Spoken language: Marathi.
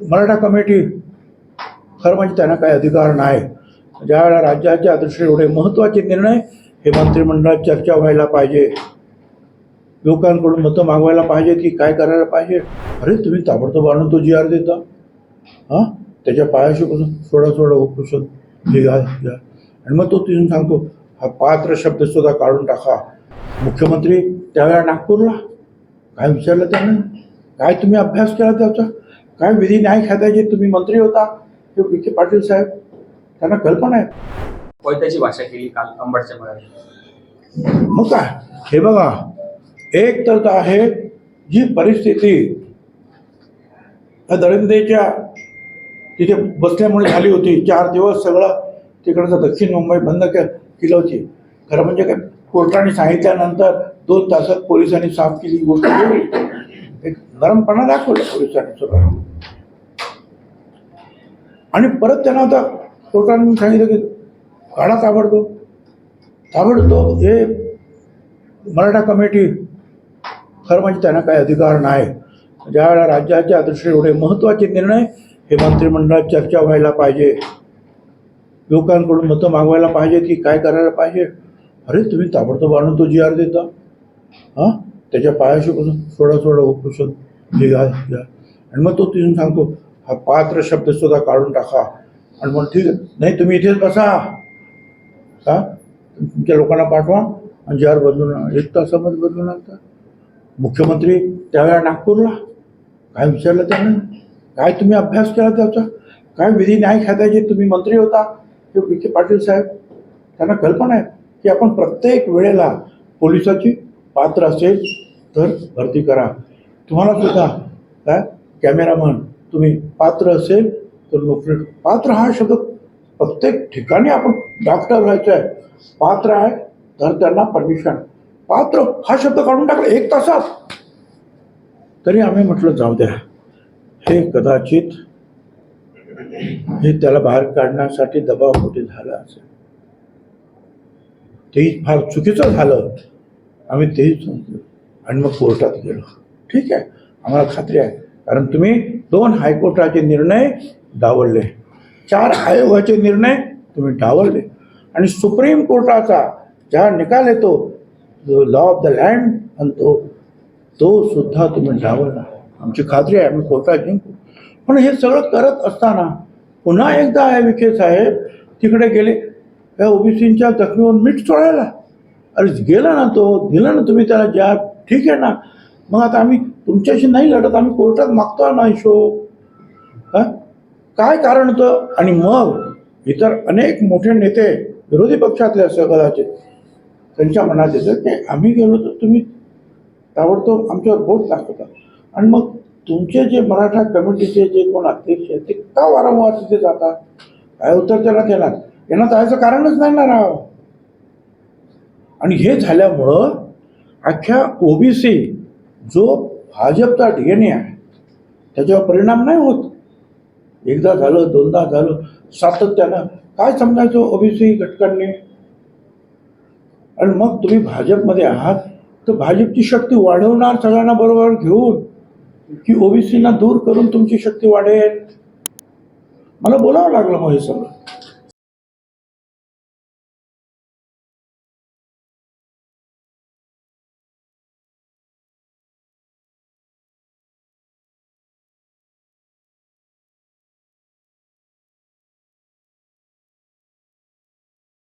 मराठा कमिटी खरं म्हणजे त्यांना काही अधिकार नाही. ज्यावेळेला राज्याच्या दृष्टीने एवढे महत्त्वाचे निर्णय हे मंत्रिमंडळात चर्चा व्हायला पाहिजे. लोकांकडून मतं मागवायला पाहिजे की काय करायला पाहिजे? अरे तुम्ही ताबडतोब आणून तो जी आर देता. हां? त्याच्या पायाशी बसून सोडा सोडा उपोषण. हे घ्या आणि मग तो तिथून सांगतो हा पात्र शब्द सुद्धा काढून टाका. मुख्यमंत्री त्यावेळेला नागपूरला. काय विचारलं त्यानं? काय तुम्ही अभ्यास केला त्याचा? काय विधी न्याय खात्याचे तुम्ही मंत्री होता हे विखे पाटील साहेब त्यांना कल्पना आहे? कोयत्याची भाषा केली काल अंबडच्या मेळाव्यात मग काय? हे बघा एक तर आहे जी परिस्थिती दळिंदेच्या तिथे बसल्यामुळे झाली होती. चार दिवस सगळं तिकडचं दक्षिण मुंबई बंद केलं होती. खरं म्हणजे काय? कोर्टाने सांगितल्यानंतर दोन तासात पोलिसांनी साफ केली गोष्ट एक नरमपणा दाखवला पोलिसांनी सगळं आणि परत त्यांना आता कोर्टाने सांगितलं की काढा ताबडतोब. ताबडतोब हे मराठा कमिटी खरं म्हणजे त्यांना काही अधिकार नाही. ज्यावेळेला राज्याच्या दृष्टीने एवढे महत्त्वाचे निर्णय हे मंत्रिमंडळात चर्चा व्हायला पाहिजे. लोकांकडून मतं मागवायला पाहिजे की काय करायला पाहिजे. अरे तुम्ही ताबडतोब आणून तो जी आर देता. हां? त्याच्या पायाशी बसून सोडा सोडा उपसून हे घ्या. आणि मग तो तिथून सांगतो हा पात्र शब्द सुद्धा काढून टाका. आणि मग ठीक आहे. नाही तुम्ही इथेच बसा. का तुमच्या लोकांना पाठवा. आणि जी आर बदलून एक तासामध्ये बदलून आणता. मुख्यमंत्री त्यावेळेला नागपूरला. काय विचारलं त्यानं? काय तुम्ही अभ्यास केला त्याचा? काय विधी न्याय खात्याचे तुम्ही मंत्री होता? हे विखे पाटील साहेब. त्यांना कल्पना आहे की आपण प्रत्येक वेळेला पोलिसाची पात्र असेल तर भरती करा. तुम्हाला सुद्धा काय कॅमेरामन तुम्ही पात्र असेल तर नोकरी पात्र हा शब्द प्रत्येक ठिकाणी आपण डॉक्टर व्हायचं आहे पात्र आहे तर त्यांना परमिशन पात्र हा शब्द काढून टाकला एक तासात. तरी आम्ही म्हटलं जाऊ द्या. हे कदाचित हे त्याला बाहेर काढण्यासाठी दबाव मोठी झाला असेल. तेही फार चुकीचं झालं. आम्ही तेही समजलो. आणि मग कोर्टात गेलो. ठीक आहे. आम्हाला खात्री आहे. कारण तुम्ही दोन हायकोर्टाचे निर्णय डावलले. चार आयोगाचे निर्णय तुम्ही डावलले. आणि सुप्रीम कोर्टाचा ज्या निकाल येतो लॉ ऑफ द लँड आणि तो तो सुद्धा तुम्ही डावलला. आमची खात्री आहे आम्ही कोर्टात जिंकू. पण हे सगळं करत असताना पुन्हा एकदा हे विखे साहेब तिकडे गेले. या ओबीसींच्या जखमीवर मीठ चोळायला. अरे गेला ना तो दिला ना तुम्ही त्याला ज्या ठीक आहे ना. मग आता आम्ही तुमच्याशी नाही लढत आम्ही कोर्टात मागतो ना हिशोब काय कारण होतं? आणि मग इतर अनेक मोठे नेते विरोधी पक्षातले असं कदाचित त्यांच्या मनात येतं की आम्ही गेलो तर तुम्ही ताबडतोब आमच्यावर बोट दाखवता. आणि मग तुमचे जे मराठा कमिटीचे जे कोण अध्यक्ष आहेत ते का वारंवार तिथे जातात? काय उत्तर त्याला देणार? यांना जायचं कारणच नाही ना राव. आणि हे झाल्यामुळं अख्ख्या ओबीसी जो भाजपचा डी एन ए आहे त्याच्यावर परिणाम नाही होत. एकदा झालं दोनदा झालं सातत्यानं काय समजायचं ओबीसी घटकांनी? आणि मग तुम्ही भाजपमध्ये आहात तर भाजपची शक्ती वाढवणार सगळ्यांना बरोबर घेऊन की ओबीसीना दूर करून तुमची शक्ती वाढेल? मला बोलावं लागलं मग हे सगळं.